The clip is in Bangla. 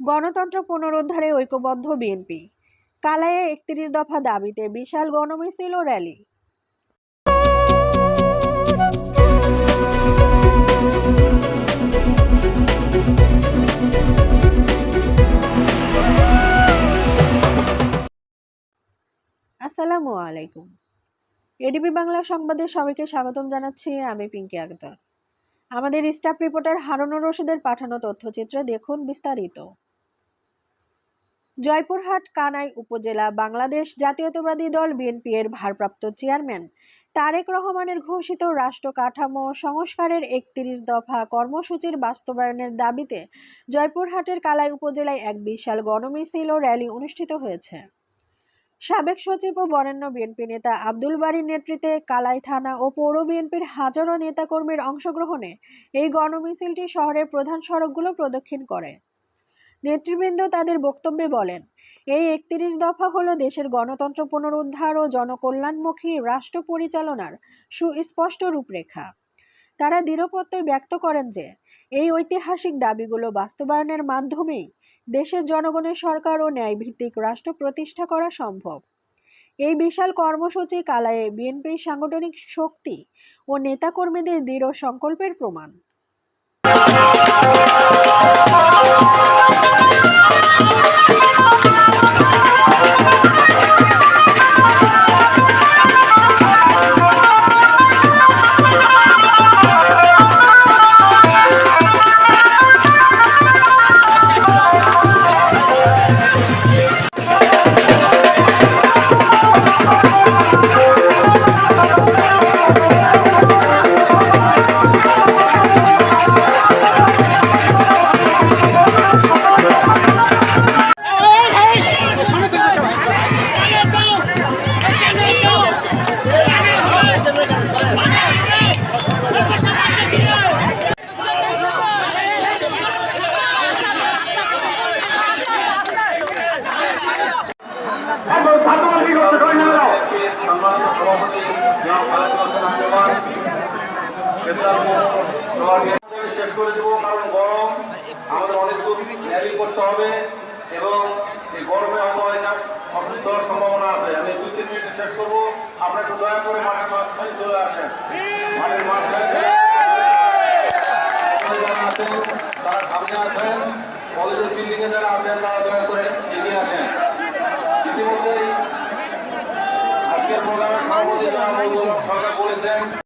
গণতন্ত্র পুনরুদ্ধারে ঐক্যবদ্ধ বিএনপি। কালায়ে একত্রিশ দফা দাবিতে বিশাল গণমিছিল ও র্যালি। আসসালামু আলাইকুম। এডিপি বাংলা সংবাদে সবাইকে স্বাগতম জানাচ্ছি, আমি পিঙ্কি আক্তার আমাদের স্টাফ রিপোর্টার হারুনুর রশিদের পাঠানো তথ্যচিত্রে দেখুন বিস্তারিত। জয়পুরহাট, কানাই উপজেলা, বাংলাদেশ জাতীয়তাবাদী দল বিএনপি এর ভারপ্রাপ্ত চেয়ারম্যান তারেক রহমানের ঘোষিত রাষ্ট্র কাঠামো সংস্কারের একত্রিশ দফা কর্মসূচির বাস্তবায়নের দাবিতে জয়পুরহাটের কালাই উপজেলায় এক বিশাল গণমিছিল ও র্যালি অনুষ্ঠিত হয়েছে। সাবেক সচিব ও বরেণ্য বিএনপি নেতা আব্দুল বারীর নেতৃত্বে কালাই থানা ও পৌর বিএনপির হাজারো নেতাকর্মীর অংশগ্রহণে এই গণমিছিলটি শহরের প্রধান সড়কগুলো প্রদক্ষিণ করে। নেতৃবৃন্দ তাদের বক্তব্যে বলেন, এই একত্রিশ দফা হলো দেশের গণতন্ত্র পুনরুদ্ধার ও জনকল্যাণমুখী রাষ্ট্র পরিচালনার সুস্পষ্ট রূপরেখা। তারা দৃঢ়প্রত্যয় ব্যক্ত করেন যে, এই ঐতিহাসিক দাবিগুলো বাস্তবায়নের মাধ্যমেই দেশের জনগণের সরকার ও ন্যায়ভিত্তিক রাষ্ট্র প্রতিষ্ঠা করা সম্ভব। এই বিশাল কর্মসূচি কালায়ে বিএনপির সাংগঠনিক শক্তি ও নেতাকর্মীদের দৃঢ় সংকল্পের প্রমাণ। সভাপতি শেষ করে দেবো কারণ গরম আমাদের অনেক দূর র্যালি করতে হবে এবং এই গরমে অসময় অসুস্থ হওয়ার সম্ভাবনা আছে আমি দুই তিন মিনিট শেষ করব আপনারা একটু দয়া করে মাঠের মাঝখানে চলে আসেন মাঠের মাঝখানে তারা সামনে আসেন কলেজের বিল্ডিংয়ে যারা আছেন তারা বলেছেন